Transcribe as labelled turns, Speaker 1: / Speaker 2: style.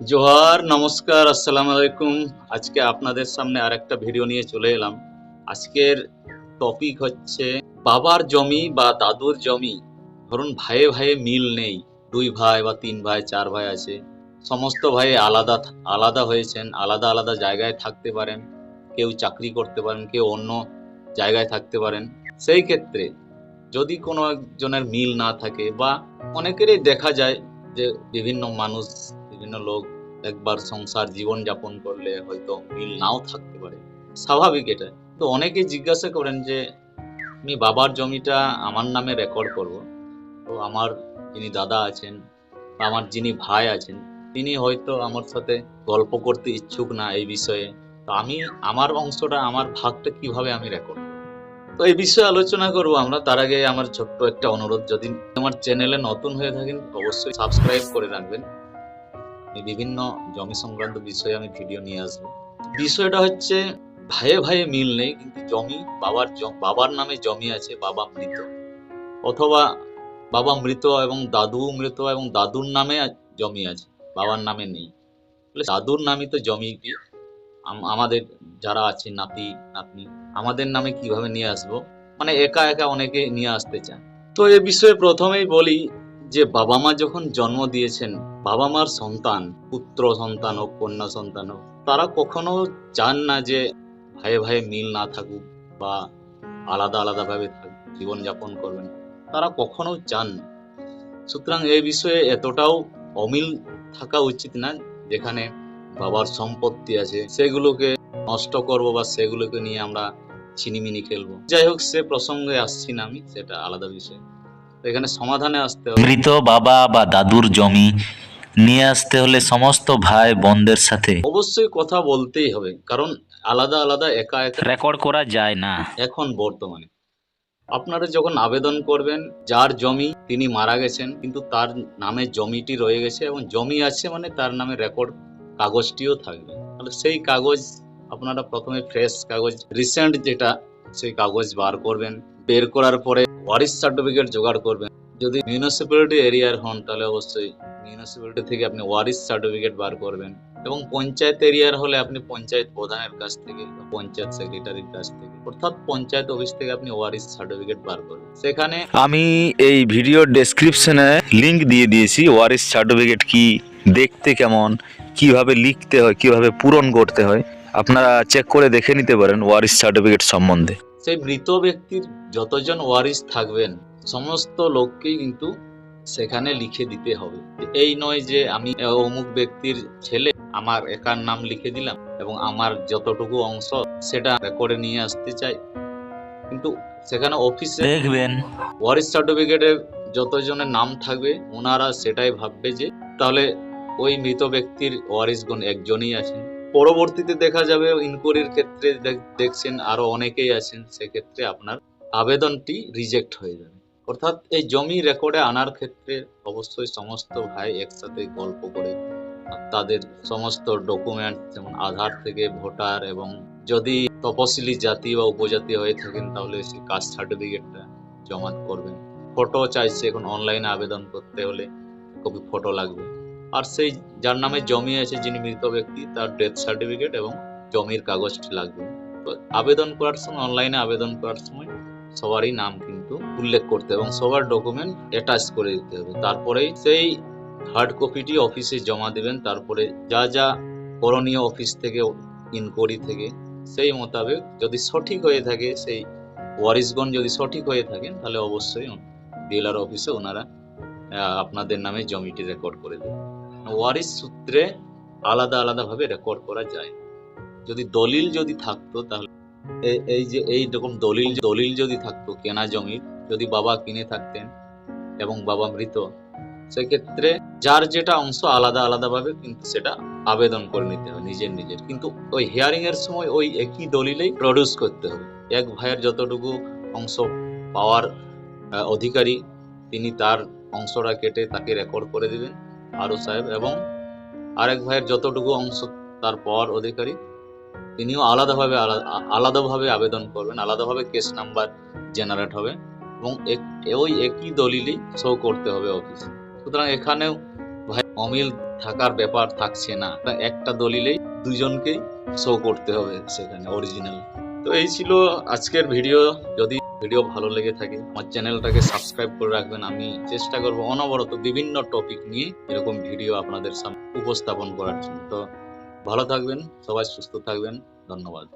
Speaker 1: জোহার, নমস্কার, আসসালামু আলাইকুম। আজকে আপনাদের সামনে আরেকটা ভিডিও নিয়ে চলে এলাম। আজকের টপিক হচ্ছে বাবার জমি বা দাদুর জমি। ধরুন, ভাইয়ে ভাইয়ে মিল নেই। দুই ভাই বা তিন ভাই, চার ভাই আছে। সমস্ত ভাই আলাদা আলাদা হয়েছেন, আলাদা আলাদা জায়গায় থাকতে পারেন। কেউ চাকরি করতে পারেন, কেউ অন্য জায়গায় থাকতে পারেন। সেই ক্ষেত্রে যদি কোনো একজনের মিল না থাকে বা অনেকেরই দেখা যায় যে বিভিন্ন মানুষ বিভিন্ন লোক একবার সংসার জীবন যাপন করলে হয়তো মিল নাও থাকতে পারে। স্বাভাবিক এটা তো অনেকে জিজ্ঞাসা করেন যে, আমি বাবার জমিটা আমার নামে রেকর্ড করব। তো আমার যিনি দাদা আছেন আমার যিনি ভাই আছেন, তিনি হয়তো আমার সাথে গল্প করতে ইচ্ছুক না এই বিষয়ে। তো আমি, আমার অংশটা, আমার ভাগটা কীভাবে আমি রেকর্ড তো এই বিষয়ে আলোচনা করব আমরা। তার আগে আমার ছোট্ট একটা অনুরোধ। যদি আমার চ্যানেলে নতুন হয়ে থাকেন, অবশ্যই সাবস্ক্রাইব করে রাখবেন। আমি বিভিন্ন জমি সংক্রান্ত বিষয়ে আমি ভিডিও নিয়ে আসব। বিষয়টা হচ্ছে, ভাইয়ে ভাইয়ে মিল নেই, কিন্তু জমি, বাবার বাবার নামে জমি আছে, বাবা মৃত। অথবা বাবা মৃত এবং দাদু মৃত এবং দাদুর নামে জমি আছে, বাবার নামে নেই। দাদুর নামে তো জমিটি আম- আমাদের যারা আছে, নাতি, নাতনি, আমাদের নামে কীভাবে নিয়ে আসব? মানে একা একা অনেকে নিয়ে আসতে চান। তো এ বিষয়ে প্রথমেই বলি যে, বাবা মা যখন জন্ম দিয়েছেন বাবা মার সন্তান, পুত্র সন্তান হোক, কন্যা সন্তান হোক, তারা কখনো চান না যে ভাইয়ে ভাইয়ে মিল না থাকুক বা আলাদা আলাদা ভাবে জীবন যাপন করবেন। তারা কখনো চান না। সুতরাং এই বিষয়ে এতটাও অমিল থাকা উচিত না, যেখানে বাবার সম্পত্তি আছে, সেগুলোকে নষ্ট করব বা সেগুলোকে নিয়ে আমরা ছিনিমিনি খেলব। যাই হোক, সে প্রসঙ্গে আসছি না আমি, সেটা আলাদা বিষয়। এখানে সমাধানে আসতে হবে।
Speaker 2: মৃত বাবা বা দাদুর জমি নিয়ে আসতে হলে সমস্ত ভাই বোনদের সাথে।
Speaker 1: অবশ্যই কথা বলতেই হবে কারণ আলাদা আলাদা একা একা
Speaker 2: রেকর্ড করা যায় না।
Speaker 1: এখন বর্তমানে। আপনারা যখন আবেদন করবেন যার জমি তিনি মারা গেছেন কিন্তু তার নামে জমিটি রয়ে গেছে এবং জমি আছে মানে তার নামে রেকর্ড কাগজটিও থাকবে। তাহলে সেই কাগজ আপনারা প্রথমে ফ্রেশ কাগজ রিসেন্ট যেটা সেই কাগজ বার করবেন। বের করার পরে ওয়ারিস সার্টিফিকেট জোগাড় করবেন। যদি মিউনিসিপ্যালিটি এরিয়ার হন তাহলে অবশ্যই মিউনিসিপ্যালিটি থেকে আপনি ওয়ারিস সার্টিফিকেট বার করবেন এবং পঞ্চায়েত এরিয়ার হলে আপনি পঞ্চায়েত প্রধানের কাছ থেকে বা পঞ্চায়েত সেক্রেটারির কাছ থেকে অর্থাৎ পঞ্চায়েত অফিস থেকে আপনি ওয়ারিস সার্টিফিকেট বার করবেন। সেখানে
Speaker 2: আমি এই ভিডিও ডেসক্রিপশনে লিংক দিয়ে দিয়েছি ওয়ারিস সার্টিফিকেট কি দেখতে কেমন কীভাবে লিখতে হয় কীভাবে পূরণ করতে হয়। আপনারা চেক করে দেখে নিতে পারেন ওয়ারিস সার্টিফিকেট সম্বন্ধে।
Speaker 1: সেই মৃত ব্যক্তির যতজন ওয়ারিস থাকবেন সমস্ত লোককেই কিন্তু সেখানে লিখে দিতে হবে। এই নয় যে আমি অমুক ব্যক্তির ছেলে আমার একার নাম লিখে দিলাম এবং আমার যতটুকু অংশ সেটা করে নিয়ে আসতে চাই। কিন্তু সেখানে অফিসে
Speaker 2: দেখবেন।
Speaker 1: ওয়ারিস সার্টিফিকেটে যতজনের নাম থাকবে ওনারা সেটাই ভাববে যে তাহলে ওই মৃত ব্যক্তির ওয়ারিসগণ একজনই আছেন। পরবর্তীতে দেখা যাবে ইনকোয়ারির ক্ষেত্রে দেখ- দেখছেন আরও অনেকেই আছেন সেক্ষেত্রে আপনার আবেদনটি রিজেক্ট হয়ে যাবে। অর্থাৎ এই জমি রেকর্ডে আনার ক্ষেত্রে অবশ্যই সমস্ত ভাই একসাথে গল্প করে তাদের সমস্ত ডকুমেন্ট যেমন আধার থেকে, ভোটার এবং যদি তপশিলি জাতি বা উপজাতি হয়ে থাকেন, তাহলে সেই কাস্ট সার্টিফিকেটটা জমা করবেন। ফটো চাইছে এখন অনলাইনে আবেদন করতে হলে কপি ফটো লাগবে। আর সেই যার নামে জমি আছে, যিনি মৃত ব্যক্তি, তার ডেথ সার্টিফিকেট এবং জমির কাগজটি লাগবে। আবেদন করার সময়, অনলাইনে আবেদন করার সময় সবারই নাম কিন্তু উল্লেখ করতে এবং সবার ডকুমেন্ট অ্যাটাচ করে দিতে হবে। তারপরেই সেই হার্ড কপিটি অফিসে জমা দেবেন। তারপরে যা যা করণীয় অফিস থেকে ইনকোয়ারি থেকে, সেই মোতাবেক যদি সঠিক হয়ে থাকে, সেই ওয়ারিসগণ যদি সঠিক হয়ে থাকেন, তাহলে অবশ্যই ডিলার অফিসে ওনারা আপনাদের নামে জমিটি রেকর্ড করে দেবেন। ওয়ারিস সূত্রে আলাদা আলাদা ভাবে রেকর্ড করা যায়। যদি দলিল যদি থাকতো, তাহলে এই যে, এই রকম দলিল দলিল যদি থাকতো, কেনা জমির যদি বাবা কিনে থাকতেন এবং বাবা মৃত, সেক্ষেত্রে যার যেটা অংশ আলাদা আলাদা ভাবে কিন্তু সেটা আবেদন করে নিতে হবে নিজের নিজের। কিন্তু ওই হিয়ারিং এর সময় ওই একই দলিলেই প্রডিউস করতে হবে। এক ভাইয়ের যতটুকু অংশ পাওয়ার অধিকারী, তিনি তার অংশটা কেটে তাকে রেকর্ড করে দিবেন আরও সাহেব, এবং আরেক ভাইয়ের যতটুকু অংশ তার পাওয়ার অধিকারী তিনিও আলাদাভাবে আলাদাভাবে আবেদন করবেন, আলাদাভাবে কেস নাম্বার জেনারেট হবে এবং ওই একই দলিলই শো করতে হবে অফিসে সুতরাং এখানেও ভাই অমিল থাকার ব্যাপার থাকছে না। একটা দলিলেই দুজনকেই শো করতে হবে সেখানে অরিজিনাল তো এই ছিল আজকের ভিডিও যদি ভিডিও ভালো লেগে থাকে, আমার চ্যানেলটাকে সাবস্ক্রাইব করে রাখবেন। আমি চেষ্টা করব অনবরত বিভিন্ন টপিক নিয়ে এরকম ভিডিও আপনাদের সামনে উপস্থাপন করার জন্য। তো ভালো থাকবেন সবাই সুস্থ থাকবেন ধন্যবাদ।